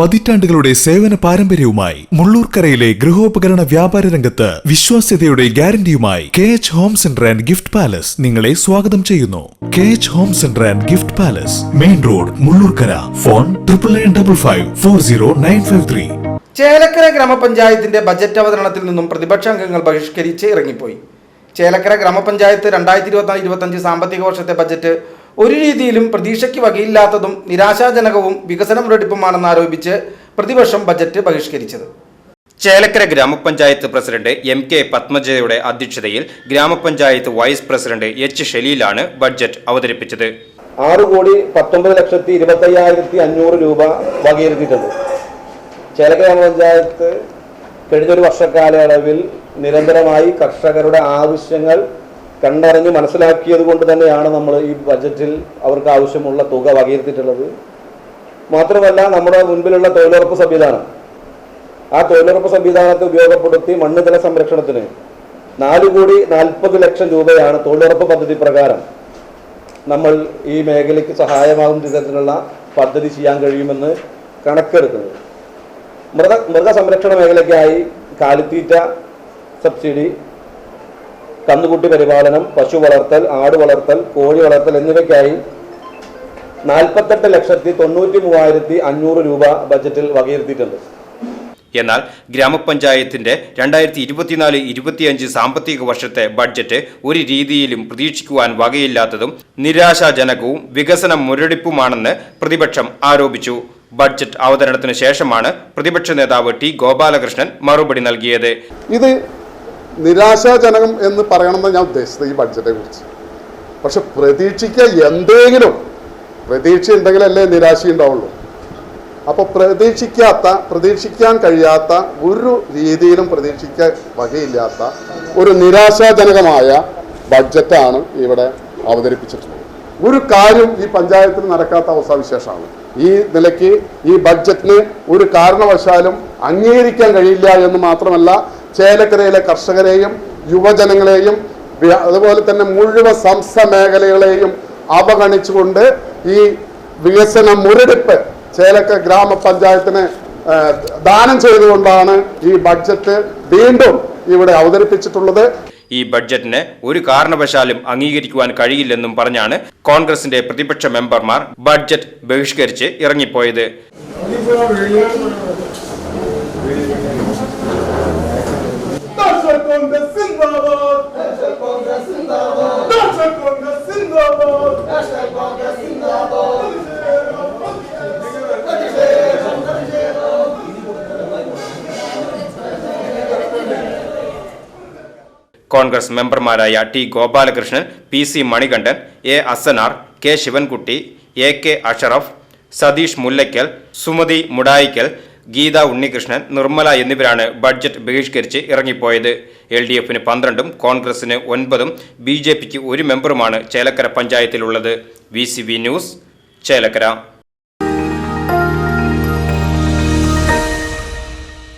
പതിറ്റാണ്ടുകളുടെ സേവന പാരമ്പര്യവുമായി മുള്ളൂർക്കരയിലെ ഗൃഹോപകരണ വ്യാപാര രംഗത്ത് വിശ്വാസ്യതയുടെ ഗ്യാരണ്ടിയുമായി K H home centre and gift palace നിങ്ങളെ സ്വാഗതം ചെയ്യുന്നു. K H home centre and gift palace main road Mullurkara. Phone triple nine double five four zero nine five three Chelakkara ഗ്രാമപഞ്ചായത്തിന്റെ ബജറ്റ് അവതരണത്തിൽ നിന്നും പ്രതിപക്ഷ അംഗങ്ങൾ ബഹിഷ്കരിച്ച് ഇറങ്ങിപ്പോയി. ചേലക്കര ഗ്രാമപഞ്ചായത്ത് രണ്ടായിരത്തി ഇരുപത്തിനാല് ഇരുപത്തഞ്ച് സാമ്പത്തിക വർഷത്തെ ബജറ്റ് ഒരു രീതിയിലും പ്രതീക്ഷയ്ക്ക് വകയില്ലാത്തതും നിരാശാജനകവും വികസന മുരടിപ്പുമാണെന്ന് ആരോപിച്ച് പ്രതിപക്ഷം ബജറ്റ് ബഹിഷ്കരിച്ചത്. ചേലക്കര ഗ്രാമപഞ്ചായത്ത് പ്രസിഡന്റ് എം കെ പത്മജയുടെ അധ്യക്ഷതയിൽ ഗ്രാമപഞ്ചായത്ത് വൈസ് പ്രസിഡന്റ് എച്ച് ഷെലീലാണ് ബഡ്ജറ്റ് അവതരിപ്പിച്ചത്. ആറ് കോടി പത്തൊമ്പത് ലക്ഷത്തി ഇരുപത്തി അയ്യായിരത്തി അഞ്ഞൂറ് രൂപ വകയിരുത്തിയിട്ടുണ്ട്. ചേലക്കര ഗ്രാമപഞ്ചായത്ത് കഴിഞ്ഞൊരു വർഷക്കാലയളവിൽ നിരന്തരമായി കർഷകരുടെ ആവശ്യങ്ങൾ കണ്ടറിഞ്ഞ് മനസ്സിലാക്കിയത് കൊണ്ട് തന്നെയാണ് നമ്മൾ ഈ ബജറ്റിൽ അവർക്ക് ആവശ്യമുള്ള തുക വകയിരുത്തിയിട്ടുള്ളത്. മാത്രമല്ല നമ്മുടെ മുൻപിലുള്ള തൊഴിലുറപ്പ് സംവിധാനം. ആ തൊഴിലുറപ്പ് സംവിധാനത്തെ ഉപയോഗപ്പെടുത്തി മണ്ണ് മണ്ണുതല സംരക്ഷണത്തിന് നാല് കോടി നാൽപ്പത് ലക്ഷം രൂപയാണ് തൊഴിലുറപ്പ് പദ്ധതി പ്രകാരം നമ്മൾ ഈ മേഖലയ്ക്ക് സഹായമാകുന്ന വിധത്തിലുള്ള പദ്ധതി ചെയ്യാൻ കഴിയുമെന്ന് കണക്കെടുക്കുന്നത്. മൃഗ മൃഗസംരക്ഷണ മേഖലയ്ക്കായി കാലിത്തീറ്റ സബ്സിഡി കന്നുകുട്ടി പരിപാലനം പശു വളർത്തൽ ആട് വളർത്തൽ കോഴി വളർത്തൽ എന്നിവയ്ക്കായി നാൽപ്പത്തെട്ട് ലക്ഷത്തി തൊണ്ണൂറ്റി മൂവായിരത്തി അഞ്ഞൂറ് രൂപ ബജറ്റിൽ വകയിരുത്തിയിട്ടുണ്ട്. എന്നാൽ ഗ്രാമപഞ്ചായത്തിന്റെ രണ്ടായിരത്തി ഇരുപത്തിനാല് ഇരുപത്തിയഞ്ച് സാമ്പത്തിക വർഷത്തെ ബഡ്ജറ്റ് ഒരു രീതിയിലും പ്രതീക്ഷിക്കുവാൻ വകയില്ലാത്തതും നിരാശാജനകവും വികസന മുരടിപ്പുമാണെന്ന് പ്രതിപക്ഷം ആരോപിച്ചു. ബഡ്ജറ്റ് അവതരണത്തിന് ശേഷമാണ് പ്രതിപക്ഷ നേതാവ് ടി ഗോപാലകൃഷ്ണൻ മറുപടി നൽകിയത്. ഇത് നിരാശാജനകം എന്ന് പറയണമെന്ന് ഞാൻ ഉദ്ദേശിച്ചത് ഈ ബഡ്ജറ്റിനെ കുറിച്ച്. പക്ഷെ പ്രതീക്ഷിക്കുക എന്തെങ്കിലും പ്രതീക്ഷ ഉണ്ടെങ്കിലല്ലേ നിരാശ ഉണ്ടാവുള്ളൂ. അപ്പോൾ പ്രതീക്ഷിക്കാത്ത പ്രതീക്ഷിക്കാൻ കഴിയാത്ത ഒരു രീതിയിലും പ്രതീക്ഷിക്കാൻ വകയില്ലാത്ത ഒരു നിരാശാജനകമായ ബഡ്ജറ്റാണ് ഇവിടെ അവതരിപ്പിച്ചിട്ടുള്ളത്. ഒരു കാര്യം ഈ പഞ്ചായത്തിന് നടക്കാത്ത അവസ്ഥാവിശേഷമാണ് ഈ നിലയ്ക്ക് ഈ ബഡ്ജറ്റിന് ഒരു കാരണവശാലും അംഗീകരിക്കാൻ കഴിയില്ല എന്ന് മാത്രമല്ല ചേലക്കരയിലെ കർഷകരെയും യുവജനങ്ങളെയും അതുപോലെ തന്നെ മുഴുവൻ സംസ്ഥ മേഖലകളെയും അവഗണിച്ചുകൊണ്ട് ഈ വികസന മുരടിപ്പ് ചേലക്ക ഗ്രാമപഞ്ചായത്തിന് ദാനം ചെയ്തുകൊണ്ടാണ് ഈ ബഡ്ജറ്റ് വീണ്ടും ഇവിടെ അവതരിപ്പിച്ചിട്ടുള്ളത്. ഈ ബഡ്ജറ്റിന് ഒരു കാരണവശാലും അംഗീകരിക്കുവാൻ കഴിയില്ലെന്നും പറഞ്ഞാണ് കോൺഗ്രസിന്റെ പ്രതിപക്ഷ മെമ്പർമാർ ബഡ്ജറ്റ് ബഹിഷ്കരിച്ച് ഇറങ്ങിപ്പോയത്. Congress Zindabad! National Congress Zindabad! National Congress Zindabad! National Congress Zindabad! Congress മെമ്പർമാരായ T Gopalakrishnan P C Manikandan A Asanar K Sivankutty A K Ashraf Satheesh Mullakkal Sumathi Mudayikkal Geetha Unnikrishnan Nirmala എന്നിവരാണ് budget ബഹിഷ്കരിച്ച് ഇറങ്ങിപ്പോയത്. L D എഫിന് പന്ത്രണ്ടും കോൺഗ്രസിന് ഒൻപതും B J പിക്ക് ഒരു മെമ്പറുമാണ് Chelakkara പഞ്ചായത്തിലുള്ളത്. V C news Chelakkara.